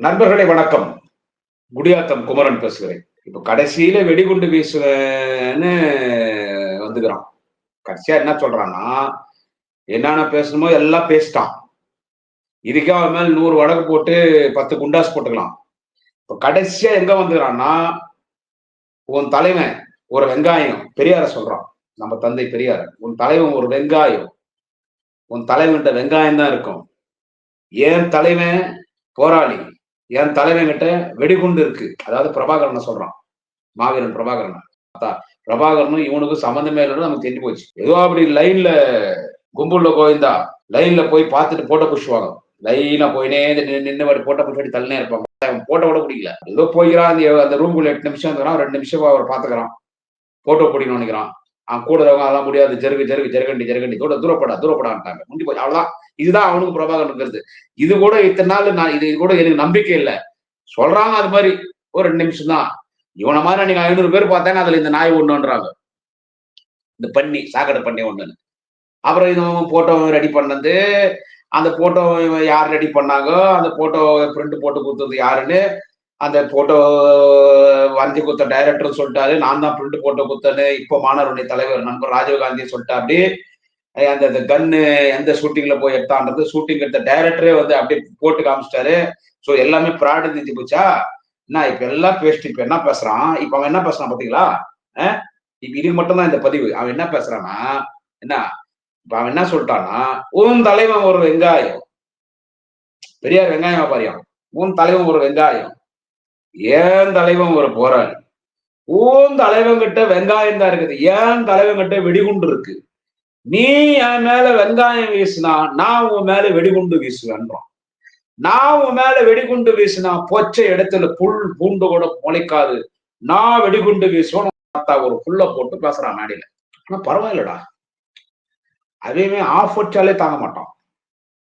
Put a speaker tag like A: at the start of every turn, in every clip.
A: நண்பர்களே வணக்கம். குடியாத்தம் குமரன் பேசுகிறேன். இப்ப கடைசியில வெடிகுண்டு வீசுவேன்னு வந்துக்கிறான். கடைசியா என்ன சொல்றான்னா என்னென்ன பேசணுமோ எல்லாம் பேசிட்டான். இதுக்கே அவன் மேல் நூறு வடகு போட்டு பத்து குண்டாஸ் போட்டுக்கலாம். இப்ப கடைசியா எங்க வந்துக்கிறான்னா உன் தலைவன் ஒரு வெங்காயம் பெரியார சொல்றான். நம்ம தந்தை பெரியார் உன் தலைவன் ஒரு வெங்காயம். உன் தலைவன்கிட்ட வெங்காயம் தான் இருக்கும். ஏன் தலைவன் போராளி? என் தலைவன் கிட்ட வெடிகுண்டு இருக்கு. அதாவது பிரபாகரனை சொல்றான். மாவீரன் பிரபாகரன். அத்தா பிரபாகரனும் இவனுக்கும் சம்மந்தமே இல்லைன்னு நமக்கு தெரிஞ்சு போச்சு. ஏதோ அப்படி லைன்ல கும்புள்ள கோவிந்தா லைன்ல போய் பார்த்துட்டு போட்டோ புஷ்வாங்க லைனா போயினே நின்று போட்டோ புஷ் தள்ளினே இருப்பாங்க. போட்டோ கூட பிடிக்கல. ஏதோ போய்கிறான் அந்த அந்த ரூம்குள்ள எட்டு நிமிஷம் இருக்கிறான் ரெண்டு நிமிஷம் அவர் பாத்துக்கிறான் போட்டோ பிடிக்கணும்னு நினைக்கிறான். கூட இருக்கவங்க அதெல்லாம் முடியாது. ஜெருகு ஜெருகு ஜெருகண்டி ஜெருகண்டி. கூட தூரப்படா தூரப்படான்ட்டாங்க. முடி போச்சு. அவ்வளவுதான். இதுதான் அவனுக்கு பிரபாகரன் இருக்கிறது இது கூட இத்தனை நாள் நான் இது கூட எனக்கு நம்பிக்கை இல்லை. சொல்றாங்க அது மாதிரி. ஒரு ரெண்டு நிமிஷம் தான். இவனை மாதிரி நீங்க ஐநூறு பேர் பார்த்தாங்க அதுல இந்த நாய் ஒண்ணுன்றாங்க. இந்த பண்ணி சாக்கடை பண்ணி ஒண்ணுன்னு. அப்புறம் இவன் போட்டோ ரெடி பண்ணது. அந்த போட்டோ யார் ரெடி பண்ணாங்க? அந்த போட்டோ பிரிண்ட் போட்டு கொடுத்தது யாருன்னு? அந்த போட்டோ வந்தி கொடுத்த டைரக்டர் சொல்லிட்டாரு. நான் தான் பிரிண்ட் போட்டோ கொடுத்தேன்னு இப்போ மாணவருடைய தலைவர் நண்பர் ராஜீவ்காந்தி சொல்லிட்டாரு. அந்த கன்னு எந்த ஷூட்டிங்ல போய் எடுத்தான்றது ஷூட்டிங் எடுத்த டைரக்டரே வந்து அப்படியே போட்டு காமிச்சிட்டாரு. ஸோ எல்லாமே ப்ராடு நிதி போச்சா? என்ன இப்ப எல்லாம் பேசிட்டு இப்ப என்ன பேசுறான்? இப்ப அவன் என்ன பேசுறான் பாத்தீங்களா? இப்ப இதுக்கு மட்டும்தான் இந்த பதிவு. அவன் என்ன பேசுறானா என்ன இப்ப அவன் என்ன சொல்லிட்டான்னா உன் தலைவன் ஒரு வெங்காயம். பெரியார் வெங்காயம் பாரியம் உன் தலைவன் ஒரு வெங்காயம். ஏன் தலைவன் ஒரு போராளி? ஓன் தலைவன் கிட்ட வெங்காயம் தான் இருக்குது. ஏன் தலைவன் கிட்ட வெடிகுண்டு இருக்கு? நீ என் மேல வெங்காயம் வீசினா நான் உன் மேல வெடிகுண்டு வீசுவேன்றான். நான் உன் மேல வெடிகுண்டு வீசினா பொச்ச இடத்துல புல் பூண்டு கூட முளைக்காது. நான் வெடிகுண்டு வீசுவேன். ஒரு புல்ல போட்டு பேசுறான் மேடையில. ஆனா பரவாயில்லடா. அதையுமே ஆஃப் வச்சாலே தாங்க மாட்டான்.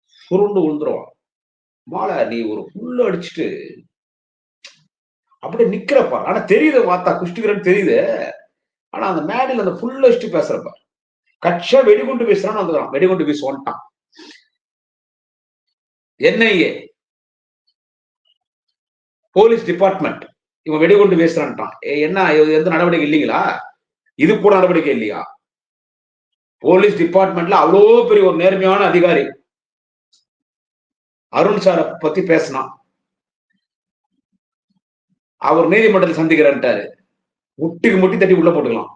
A: சுருண்டு விழுந்துருவான். மாலை நீ ஒரு புல்ல அடிச்சுட்டு அப்படியே நிக்கிறப்பா. ஆனா தெரியுது வாத்தா குஷ்டிக்கிறன்னு தெரியுது. ஆனா அந்த மேடில் அந்த புல்ல இஷ்டி பேசுறப்ப. கட்சா வெடிகுண்டு பேசுறான்னு வந்துக்கிறான். வெடிகுண்டு பேச வந்துட்டான். என்ஐஏ போலீஸ் டிபார்ட்மெண்ட் இவன் வெடிகுண்டு பேசுறான்ட்டான் என்ன எந்த நடவடிக்கை இல்லைங்களா? இது கூட நடவடிக்கை இல்லையா? போலீஸ் டிபார்ட்மெண்ட்ல அவ்வளோ பெரிய ஒரு நேர்மையான அதிகாரி. அருண் சாரை பத்தி பேசினான். அவர் நீதிமன்றத்தில் சந்திக்கிறார்ட்டாரு முட்டிக்கு முட்டி தட்டி உள்ள போட்டுக்கலாம்.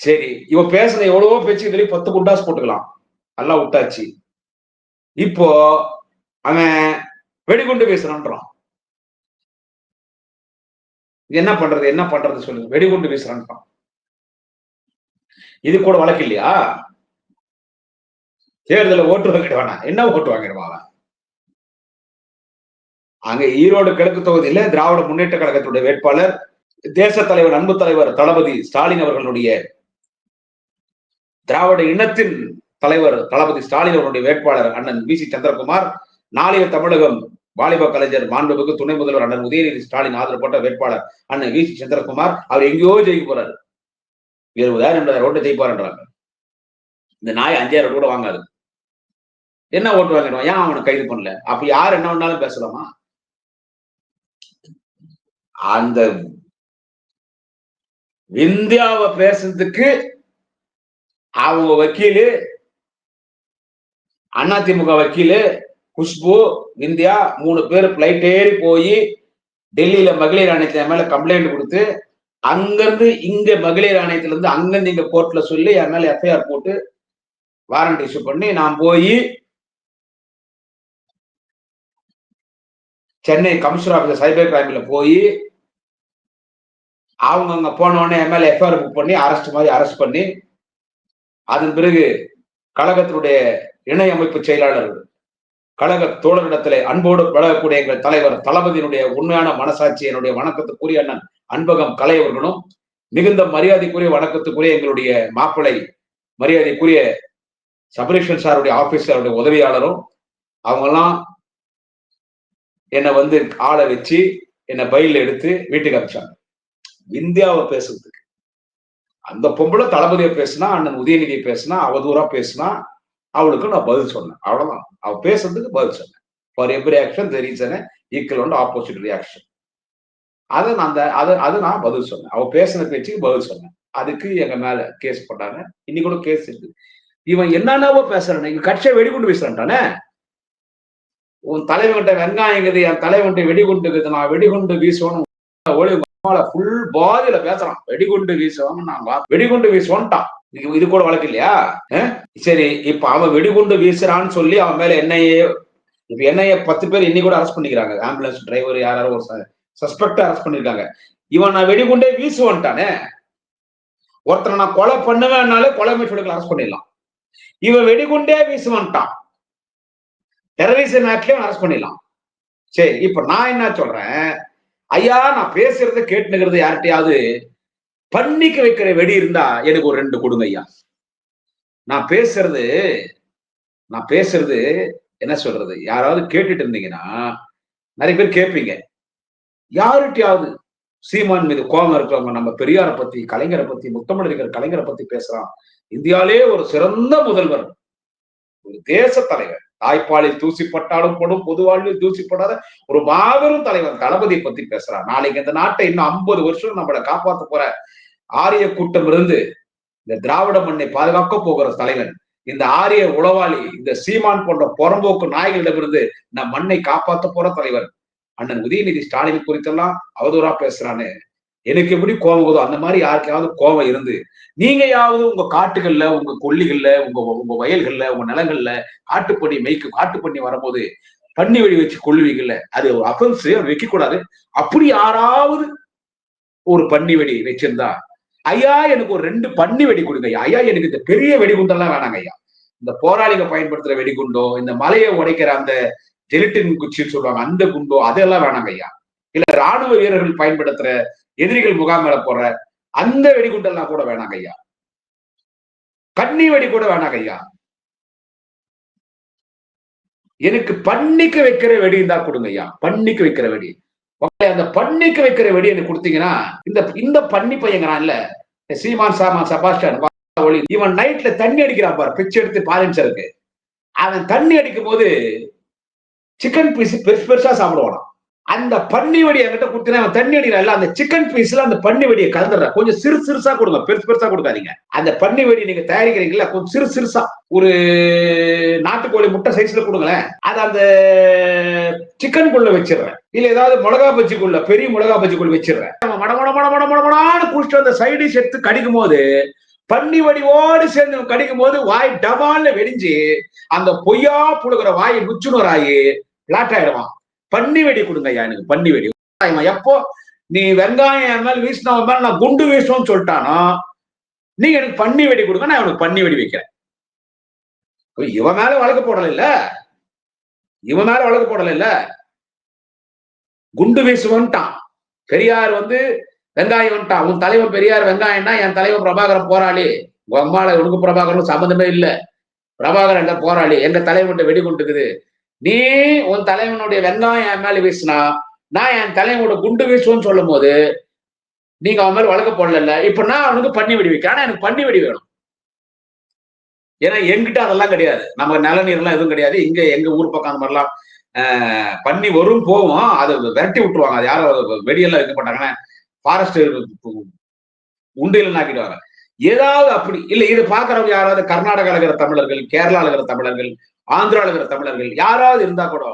A: சரி இவன் பேசுன எவ்வளவோ பேச்சு சொல்லி பத்து குண்டாஸ் போட்டுக்கலாம். நல்லா விட்டாச்சு. இப்போ அவன் வெடிகுண்டு பேசுறான்றான் என்ன பண்றது என்ன பண்றது சொல்லுங்க. வெடிகுண்டு பேசுறான்றான் இது கூட வழக்கு இல்லையா? தேர்தலில் ஓட்டு வாங்கிடுவானா என்ன ஓட்டு வாங்கிடுவான்? அவன் அங்க ஈரோடு கிழக்கு தொகுதியில திராவிட முன்னேற்ற கழகத்துடைய வேட்பாளர் தேச தலைவர் அன்பு தலைவர் தளபதி ஸ்டாலின் அவர்களுடைய திராவிட இனத்தின் தலைவர் தளபதி ஸ்டாலின் அவருடைய வேட்பாளர் அண்ணன் பி சி சந்திரகுமார் நாளைய தமிழகம் வாலிப கலைஞர் மாண்புமிகு துணை முதல்வர் அண்ணன் உதயநிதி ஸ்டாலின் ஆதரப்பட்ட வேட்பாளர் அண்ணன் வி சி சந்திரகுமார் அவர் எங்கேயோ ஜெயிக்க போறாரு. இருபதாயிரம் எண்பதாயிரம் ஓட்டு ஜெயிப்பாருன்றாங்க இந்த நாய் அஞ்சாயிரம் கூட வாங்காது. என்ன ஓட்டு வாங்கிடுவான்? ஏன் அவனை கைது பண்ணல? அப்ப யார் என்ன வேணாலும் பேசலாமா? அந்த இந்தியாவை பேசுறதுக்கு அவங்க வக்கீலு அதிமுக வக்கீலு குஷ்பு இந்தியா மூணு பேர் பிளைட் ஏறி போய் டெல்லியில மகளிர் ஆணையத்தின் மேல கம்ப்ளைண்ட் கொடுத்து அங்கிருந்து இங்க மகளிர் ஆணையத்துல இருந்து அங்கிருந்து இங்க கோர்ட்ல சொல்லி என் மேல எஃப்ஐஆர் போட்டு வாரண்ட் இஷ்யூ பண்ணி நான் போய் சென்னை கமிஷனர் ஆஃபீஸர் சைபர் கிரைம்ல போய் அவங்க அங்க போன உடனே என் எஃப்ஐஆர் புக் பண்ணி அரெஸ்ட் மாதிரி அரெஸ்ட் பண்ணி அதன் பிறகு கழகத்தினுடைய இணை அமைப்பு செயலாளர் கழக தோழரிடத்திலே அன்போடு பழகக்கூடிய எங்கள் தலைவர் தளபதியினுடைய உண்மையான மனசாட்சி என்னுடைய வணக்கத்துக்குரிய அண்ணன் அன்பகம் கலை அவர்களும் மிகுந்த மரியாதைக்குரிய வணக்கத்துக்குரிய எங்களுடைய மாப்பிளை மரியாதைக்குரிய சபரீஷன் சாருடைய ஆபீஸருடைய உதவியாளரும் அவங்கெல்லாம் என்னை வந்து ஆளை வச்சு என்னை பயில எடுத்து வீட்டுக்கு அனுப்பிச்சாங்க. இந்தியாவை பேசுறதுக்கு. அந்த பொம்பளை தளபதியை பேசினா அண்ணன் உதயநிதியை பேசினா அவதூறா பேசினா அவளுக்கு நான் பதில் சொன்னேன். அவ்வளவுதான். அவ பேசுறதுக்கு பதில் சொன்னேன். For every action there is equal opposite reaction அதை நான் அந்த அதை அதை நான் பதில் சொன்னேன். அவ பேசின பேச்சுக்கு பதில் சொன்னேன். அதுக்கு எங்க மேல கேஸ் போட்டாங்க. இன்னைக்கு கூட கேஸ் இருக்கு இவன் என்னென்னவோ பேசுறானே. இவன் கட்சியை வெடிகுண்டு வீசுறான்டானே உன் தலைவன்கிட்ட வெங்காயங்குது என் தலைவன்கிட்ட வெடிகுண்டு இருக்குது நான் வெடிகுண்டு வீசுவோன்னு ஒளி ஃபுல் பாதியில பேசுறான். வெடிகுண்டு வீசுவான்னு நான் வெடிகுண்டு வீசுவோன்ட்டான். இது கூட வழக்கு இல்லையா? சரி இப்ப அவன் வெடிகுண்டு வீசுறான்னு சொல்லி அவன் மேல என்ஐஏ இப்ப என்ஐஏ பத்து பேர் இன்னைக்கு கூட அரெஸ்ட் பண்ணிக்கிறாங்க. ஆம்புலன்ஸ் டிரைவர் யாராவது ஒரு சஸ்பெக்ட் அரெஸ்ட் பண்ணிருக்காங்க. இவன் நான் வெடிகுண்டே வீசுவான்ட்டானே. ஒருத்தனை நான் கொலை பண்ணுவேன்னாலே கொலை முயற்சிகளுக்கு அரெஸ்ட் பண்ணிடலாம். இவன் வெடிகுண்டே வீசுவான்ட்டான். டெரரிசம் ஆக்ட்லயும் அரெஸ்ட் பண்ணிடலாம். சரி இப்ப நான் என்ன சொல்றேன்? ஐயா நான் பேசுறத கேட்டுனுங்கிறது யார்கிட்டயாவது பண்ணிக்க வைக்கிற வெடி இருந்தா எனக்கு ஒரு ரெண்டு கொடுங்க ஐயா. நான் பேசுறது நான் பேசுறது என்ன சொல்றது? யாராவது கேட்டுட்டு இருந்தீங்கன்னா நிறைய பேர் கேட்பீங்க. யாருகிட்டயாவது சீமான் மீது கோபம் இருக்கிறவங்க நம்ம பெரியாரை பத்தி கலைஞரை பத்தி முத்தமிழறிஞர் கலைஞரை பத்தி பேசுறான். இந்தியாலே ஒரு சிறந்த முதல்வர் ஒரு தேச தலைவர். தாய்ப்பாலில் தூசிப்பட்டாலும் படும் பொது வாழ்வில் தூசிப்படாத ஒரு மாபெரும் தலைவர் தளபதியை பத்தி பேசுறான். நாளைக்கு இந்த நாட்டை இன்னும் ஐம்பது வருஷம் நம்மளை காப்பாத்த போற ஆரிய கூட்டம் இருந்து இந்த திராவிட மண்ணை பாதுகாக்க போகிற தலைவன் இந்த ஆரிய உளவாளி இந்த சீமான் போன்ற புறம்போக்கு நாய்களிடமிருந்து நம் மண்ணை காப்பாற்ற போற தலைவர் அண்ணன் உதயநிதி ஸ்டாலின் குறித்தெல்லாம் அவதூறா பேசுறான்னு எனக்கு எப்படி கோபம் வருதோ அந்த மாதிரி யாருக்காவது கோபம் இருந்து நீங்க யாவது உங்க காட்டுகள்ல உங்க கொல்லிகள்ல உங்க உங்க வயல்கள்ல உங்க நிலங்கள்ல காட்டுப்பண்ணி மெய்க்கு காட்டுப்பண்ணி வரும்போது பன்னி வெடி வச்சு கொள்ளுவீங்கல்ல அது ஒரு அஃபென்ஸ் வைக்க கூடாது அப்படி யாராவது ஒரு பன்னி வெடி வச்சிருந்தா ஐயா எனக்கு ஒரு ரெண்டு பன்னி வெடி கொடுங்க ஐயா ஐயா எனக்கு இந்த பெரிய வெடிகுண்டெல்லாம் வேணாங்க ஐயா. இந்த போராளிங்க பயன்படுத்துற வெடிகுண்டோ இந்த மலையை உடைக்கிற அந்த ஜெலிட்டின் குச்சின்னு சொல்லுவாங்க அந்த குண்டோ அதெல்லாம் வேணாங்க ஐயா. இல்ல ராணுவ வீரர்கள் பயன்படுத்துற எதிரிகள் முகாம் மேல போடுற அந்த வெடிகுண்டெல்லாம் கூட வேணாங்க ஐயா. கண்ணி வெடி கூட வேணாங்க ஐயா. எனக்கு பண்ணிக்க வைக்கிற வெடி இருந்தா கொடுங்க ஐயா. பண்ணிக்கு வைக்கிற வெடி. அந்த பண்ணிக்க வைக்கிற வெடி எனக்கு கொடுத்தீங்கன்னா இந்த இந்த பண்ணி பையங்கிறான்ல இந்த சீமான் சாமான் சபாஸ்டன் ஒளி இவன் நைட்ல தண்ணி அடிக்கிறான் பாரு பிச்சை எடுத்து பாலின்சருக்கு. அவன் தண்ணி அடிக்கும் போது சிக்கன் பீஸ் பெருசு பெருசா சாப்பிடுவானான் அந்த பன்னி வெடி என்கிட்ட கொடுத்தீங்கன்னா அவன் தண்ணி அடிக்கிறான்ல அந்த சிக்கன் பீஸ்ல அந்த பன்னி வெடியை கலந்துடுறா கொஞ்சம் சிறு சிறுசா கொடுங்க. பெருசு பெருசா கொடுக்காதீங்க. அந்த பன்னி வெடி நீங்க தயாரிக்கிறீங்களா கொஞ்சம் சிறு சிறுசா. ஒரு நாட்டுக்கோழி முட்டை சைஸ்ல கொடுங்களேன். அது அந்த சிக்கன் குள்ள வச்சிடுறேன். இல்ல ஏதாவது மிளகா பஜ்ஜிக்குள்ள பெரிய மிளகா பஜ்ஜிக்குள்ள வச்சிடுறேன். நம்ம மட மட மட மட மட குடிச்சிட்டு அந்த சைடு செத்து கடிக்கும் போது பன்னி வடிவோடு சேர்ந்து கடிக்கும் போது வாய் டபால்னு வெடிஞ்சு அந்த பொய்யா புழுகிற வாய் நுச்சுணராயி பிளாட் ஆயிடுவான். பன்னி வெடி கொடுங்க ஐயா எனக்கு பன்னி வெடி இவன் எப்போ நீ வெங்காயம் என் மேல வீசினவன் மேல நான் குண்டு வீசுவோம்னு சொல்லிட்டானோ நீங்க எனக்கு பன்னி வெடி கொடுங்க நான் அவனுக்கு பன்னி வெடி வைக்கிறேன் இவன் மேல வழக்கு போடல இல்ல இவன் மேல வழக்கு போடல இல்ல குண்டு வீசுவன்ட்டான். பெரியார் வந்து வெங்காயம் வந்துட்டான். உன் தலைவன் பெரியார் வெங்காயம்னா என் தலைவன் பிரபாகரன் போராளி. உங்க அம்மால உனக்கு பிரபாகரனும் சம்மந்தமே இல்லை. பிரபாகரன் என்ற போராளி. எங்க தலைவன் வெடி கொண்டுக்குது நீ உன் தலைவனுடைய வெங்காயம் என் மேல வீசினா நான் என் தலைவனோட குண்டு வீசுவோன்னு சொல்லும் போது நீங்க அவன் மேல வழக்கு போடல இப்ப நான் அவனுக்கு பண்ணி விடுவிக்க. வைக்கிறேன் ஆனா எனக்கு பண்ணி வெடி வேணும். ஏன்னா எங்கிட்ட அதெல்லாம் கிடையாது. நம்ம நில நீர்லாம் எதுவும் கிடையாது. இங்க எங்க ஊர் பக்கம் அந்த மாதிரிலாம் பண்ணி வரும் போவோம். அதை விரட்டி விட்டுருவாங்க. அது யாரும் வெடியெல்லாம் வைக்க மாட்டாங்கன்னா ஃபாரஸ்ட் உண்டியல் ஆக்கிடுவாங்க. ஏதாவது அப்படி இல்ல இது பாக்குறவங்க யாராவது கர்நாடகாவில் இருக்கிற தமிழர்கள் கேரளாவில் இருக்கிற தமிழர்கள் ஆந்திரால இருக்கிற தமிழர்கள் யாராவது இருந்தா கூட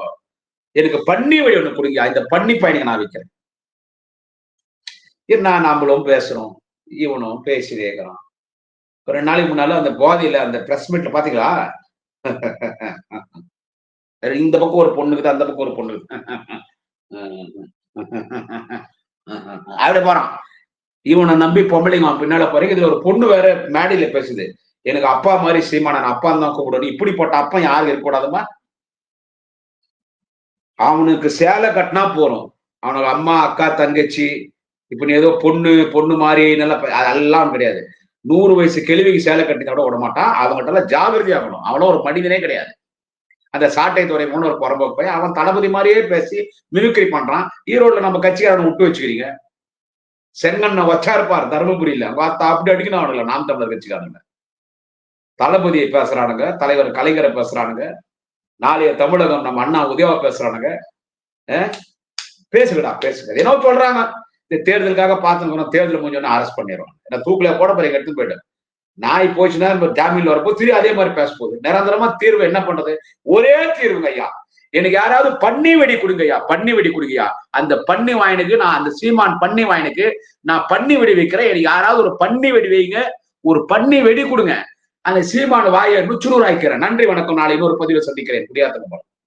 A: எனக்கு பன்னி வழி ஒண்ணு கொடுங்க இந்த பன்னி பயணிங்க நான் வைக்கிறேன். என்ன நாமளும் பேசுறோம். இவனும் பேசி கேட்கிறான் ஒரு ரெண்டு நாளைக்கு முன்னால அந்த போதையில அந்த பிரஸ் மீட்ல பாத்தீங்களா? இந்த பக்கம் ஒரு பொண்ணுக்குது அந்த பக்கம் ஒரு பொண்ணு அப்படி போறான். இவனை நம்பி பொம்பளைங்க பின்னால போறீங்க. இதுல ஒரு பொண்ணு வேற மேடையில பேசுது. எனக்கு அப்பா மாதிரி சீமான நான் அப்பா தான் கூப்பிடணும். இப்படிப்பட்ட அப்பா யாரும் இருக்கக்கூடாதுமா? அவனுக்கு சேலை கட்டினா போறோம் அவனுக்கு அம்மா அக்கா தங்கச்சி இப்ப நீ ஏதோ பொண்ணு பொண்ணு மாதிரி நல்லா அதெல்லாம் கிடையாது. நூறு வயசு கேள்விக்கு சேலை கட்டினா கூட விட மாட்டான். அவங்ககிட்ட எல்லாம் ஜாகிரதை ஆகணும் அவனும் ஒரு மனிதனே கிடையாது. அந்த சாட்டை துறை ஒரு புறம்போக்கு போய் அவன் தளபதி மாதிரியே பேசி மிமிக்ரி பண்றான். ஈரோடுல நம்ம கட்சிக்காரனை விட்டு வச்சுக்கிறீங்க. செங்கண்ண வச்சாருப்பார் தருமபுரியில. பார்த்தா அப்படி அடிக்கணும் அவனுங்கள. நாம் தமிழர் கட்சிக்காரங்க. தளபதியை பேசுறானுங்க தலைவர் கலைஞரை பேசுறானுங்க நாளைய தமிழகம் நம்ம அண்ணா உதயவா பேசுறானுங்க பேசுங்கடா பேசுங்க. என்ன சொல்றாங்க. இந்த தேர்தலுக்காக பார்த்துக்கணும் தேர்தல் முடிஞ்சோன்னா அரெஸ்ட் பண்ணிடுவாங்க. ஏன்னா தூக்கில போட போறீங்க எடுத்து போயிட்டேன் நாய் போச்சுன்னா நம்ம ஜாமீன்ல வரப்போ திரும்பி அதே மாதிரி பேச போகுது. நிரந்தரமா தீர்வு என்ன பண்றது? ஒரே தீர்வுங்க ஐயா. எனக்கு யாராவது பன்னி வெடி கொடுங்கய்யா பன்னி வெடி கொடுங்கய்யா அந்த பன்னி வாயனுக்கு நான் அந்த சீமான் பன்னி வாயனுக்கு நான் பன்னி வெடி வைக்கிறேன். எனக்கு யாராவது ஒரு பன்னி வெடி வைங்க ஒரு பன்னி வெடி கொடுங்க. அந்த சீமான் வாயை நுச்சுநூறு ஆய்க்கிறேன் நன்றி வணக்கம். நாளை இன்னொரு பதிவு சந்திக்கிறேன். குடியாத்தம்